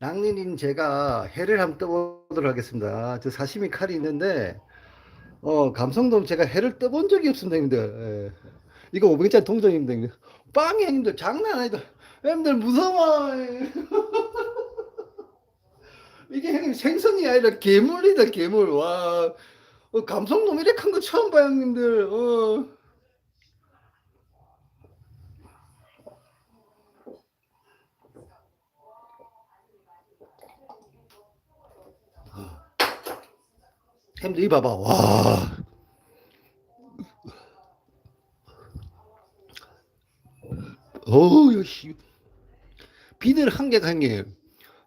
랑린인 제가 해를 한번 떠보도록 하겠습니다. 저 사시미 칼이 있는데 어 감성돔 제가 해를 떠본 적이 없습니다, 형님들. 예. 이거 500짜리 동전입니다, 형님들. 빵이 형님들 장난 아니다. 형님들 무서워. 이게 형님 생선이 아니라 괴물이다, 괴물. 와. 어, 감성돔 이렇게 큰 거 처음 봐요, 형님들. 어. 형님들 이 봐봐. 와. 어우, 야, 씨. 비늘 한 개가 한 개.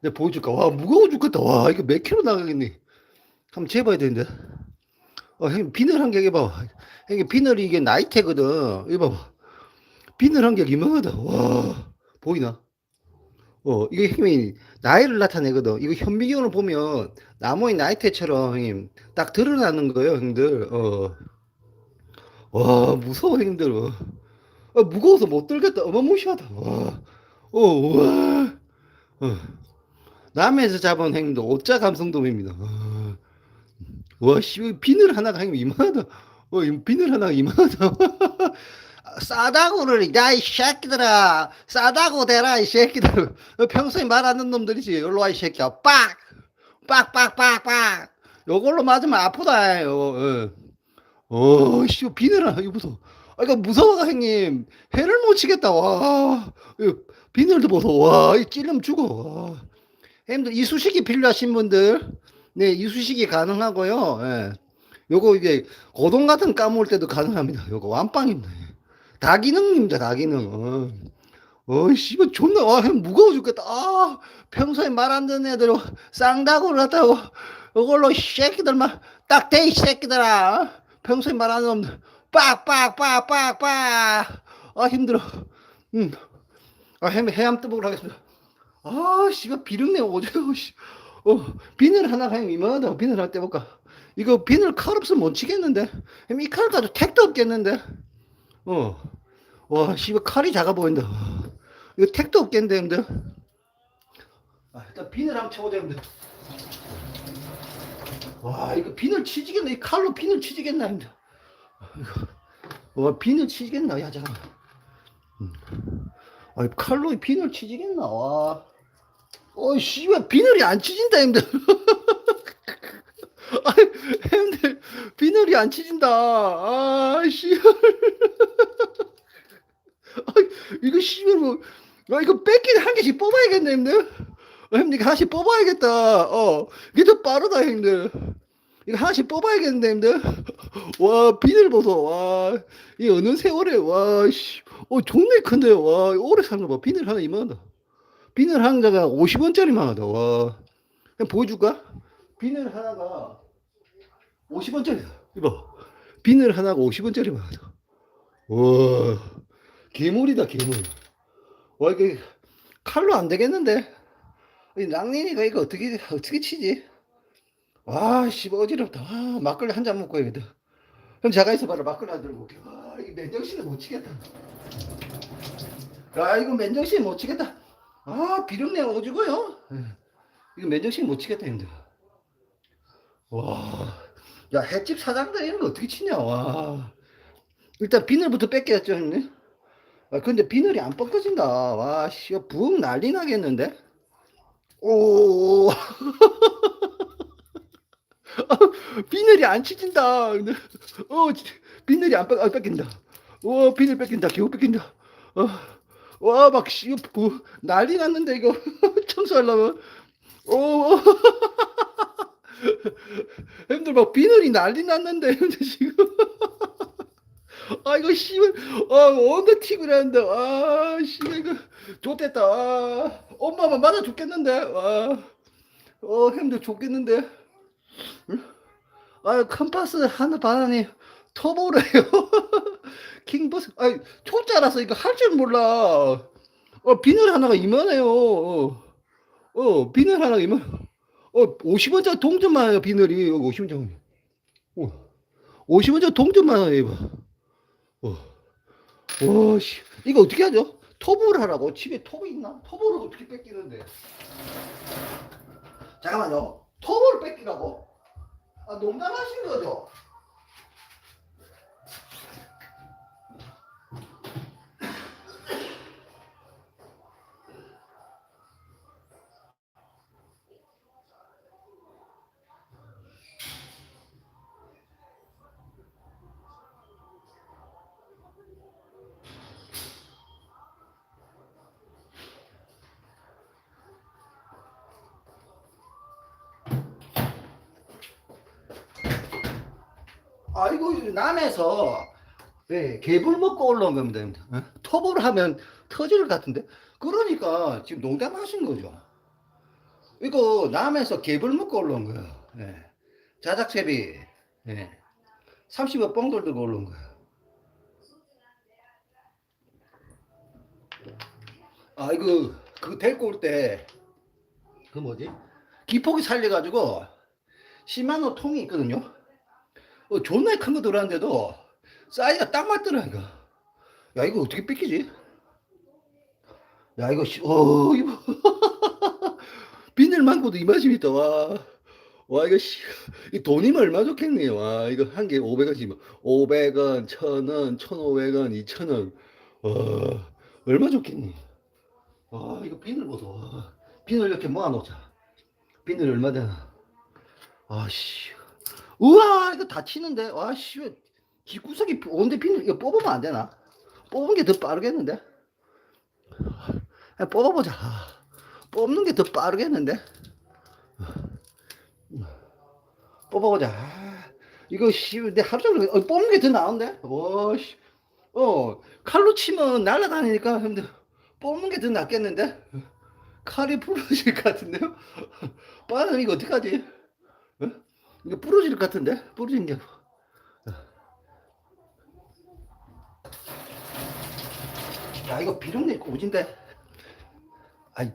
내가 보여줄까? 와, 무거워 죽겠다. 와, 이거 몇 킬로 나가겠니? 한번 재봐야 되는데. 어, 형, 비늘 한 개 해봐. 형님, 비늘이 이게 나이테거든. 이거 봐봐. 비늘 한 개 이만하다. 와, 보이나? 어, 이게 형님이 나이를 나타내거든. 이거 현미경을 보면 나무의 나이테처럼 형님 딱 드러나는 거예요, 형들. 어. 와, 무서워, 형들. 어. 아, 무거워서 못 들겠다. 어마무시하다. 와. 어, 와. 어. 남해에서 잡은 행도 오자 감성돔입니다. 어. 와, 씨, 비늘 하나가 형님 이만하다. 어, 이 비늘 하나가 이만하다. 싸다고를 야 이 새끼들아. 싸다고 대라 이 새끼들. 어, 평소에 말하는 놈들이지. 일로 와 이 새끼야. 빡! 빡 빡 빡빡! 요걸로 맞으면 아프다 요. 어, 어씨 비늘아 이거 무서워. 아 이거 무서워가 형님. 해를 못 치겠다. 와 비늘도 보소 와이 찔름 죽어. 와. 형님들 이쑤시개 필요하신 분들? 네 이쑤시개 가능하고요. 예. 요거 이게 고동 같은 거 까먹을 때도 가능합니다. 요거 완빵입니다 다기능입니다, 다기능. 어, 어, 씨발, 존나, 와, 형 무거워 죽겠다. 아, 평소에 말 안 듣는 애들, 쌍다구를 했다고, 이걸로, 이 새끼들만, 딱 대, 이 새끼들아. 평소에 말 안 듣는 빡, 빡, 빡, 빡, 빡. 아, 힘들어. 음. 아, 해, 해암 뜨복을 하겠습니다. 아, 씨발, 비릉내 오죠, 씨. 어, 비늘 하나 가면 이만하다. 비늘 하나 떼볼까? 이거 비늘 칼 없으면 못 치겠는데? 이 칼 가지고 택도 없겠는데? 어. 와, 씨발 칼이 작아 보인다. 이거 택도 없겠는데, 형들. 아, 일단 비늘 한번 쳐보자, 형들. 와, 이거 비늘 치지겠나? 이 칼로 비늘 치지겠나. 이거. 와, 비늘 치지겠나? 야, 잠깐만. 음. 아, 칼로 이 비늘 치지겠나? 와. 어, 씨발, 비늘이 안 치진다, 형들. 아, 형들, 비늘이 안 치진다. 아, 씨발. 아, 이거 씨발 뭐, 아, 이거 뺏기는 한 개씩 뽑아야겠네, 형들. 어, 형님, 이거 하나씩 뽑아야겠다. 어, 이게 더 빠르다, 형들. 이거 하나씩 뽑아야겠는데, 형들. 와, 비늘 보소. 와, 이 어느 세월에, 와, 씨. 어, 존나 큰데, 와, 오래 사는 거 봐. 비늘 하나 이만하다. 비늘 하나가 50원짜리만 하다, 와. 그냥 보여줄까? 비늘 하나가 50원짜리다. 이봐. 비늘 하나가 50원짜리만 하다. 와, 괴물이다, 괴물. 와, 이게 칼로 안 되겠는데? 이 랑린이가 이거 어떻게, 어떻게 치지? 와, 씨, 어지럽다. 와, 막걸리 한 잔 먹고 야겠다. 그럼 자가 있어 봐라. 막걸리 한잔 먹게. 와, 이 맨정신을 못 치겠다. 야, 이거 맨정신 못 치겠다. 아, 비릉내 오지고요. 이거 맨정신 못 치겠다, 형들. 와, 야, 횟집 사장들 이런 거 어떻게 치냐, 와. 일단 비늘부터 뺏겨야죠, 형님. 아, 근데 비늘이 안 뻗어진다. 와, 씨, 부엌 난리 나겠는데? 오, 아, 비늘이 안 치진다. 어, 지- 비늘이 안, 뺏, 안 뺏긴다. 와, 비늘 뺏긴다. 겨우 뺏긴다. 어, 와, 막, 씨, 부, 난리 났는데, 이거. 청소하려면. 오, 형들 막 비늘이 난리 났는데, 형들 지금. 아, 이거, 씨발, 아, 언더 튀고 그랬는데, 아, 씨발, 이거, 좋됐다. 아, 엄마만 맞아 죽겠는데, 와. 어, 형들 좋겠는데. 아, 컴파스 하나 반하니 터보래요. 킹버스, 아, 초짜라서 이거 할 줄 몰라. 어, 비늘 하나가 이만해요. 어, 어 비늘 하나가 이만. 어, 50원짜리 동전만 해요, 비늘이. 여기 50원짜리. 어, 50원짜리 동전만 해요. 어, 와, 씨. 이거 어떻게 하죠? 톱을 하라고 집에 톱이 있나? 톱을 어떻게 뺏기는데? 잠깐만요. 톱을 뺏기라고? 아 농담하신 거죠? 아이고 남에서 예, 개불 먹고 올라온 겁니다. 어? 톱을 하면 터질 것 같은데 그러니까 지금 농담하신 거죠. 이거 남에서 개불 먹고 올라온 거예요. 예. 자작채비 예. 30억 뻥돌 들고 올라온 거예요. 아 이거 그거 데리고 올 때 그 뭐지 기폭이 살려가지고 10만 원 통이 있거든요. 어, 존나 큰 거 들어왔는데도 사이즈가 딱 맞더라니까. 야, 이거 어떻게 뺏기지? 야, 이거, 씨, 어, 이거. 비늘 많고도 이 맛이 있다, 와. 와, 이거, 씨. 이 돈이면 얼마 좋겠니? 와, 이거 한 개 500원씩, 500원, 1000원, 1500원, 2000원. 와, 얼마 좋겠니? 와, 이거 비늘 보소. 와. 비늘 이렇게 모아놓자. 비늘 얼마 되나? 아씨. 우와 이거 다치는데 와씨 뒷구석이 온데 비늘 이거 뽑으면 안 되나? 뽑은 게 더 빠르겠는데? 뽑아보자. 뽑는 게 더 빠르겠는데? 뽑아보자. 아, 이거 씨, 내 하루 종일 어, 뽑는 게 더 나은데? 와 씨. 어 칼로 치면 날아다니니까 근데 뽑는 게 더 낫겠는데? 칼이 부러질 것 같은데요? 빠는 이거 어떡하지? 어? 이거 부러질 것 같은데? 부러진 게. 야, 이거 비룡내 고진데. 아이,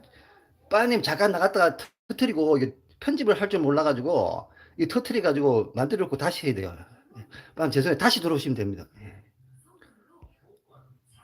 빠님 잠깐 나갔다가 터- 터트리고, 이게 편집을 할 줄 몰라가지고, 이 터트려가지고 만들었고 다시 해야 돼요. 빠님 죄송해요. 다시 들어오시면 됩니다. 예.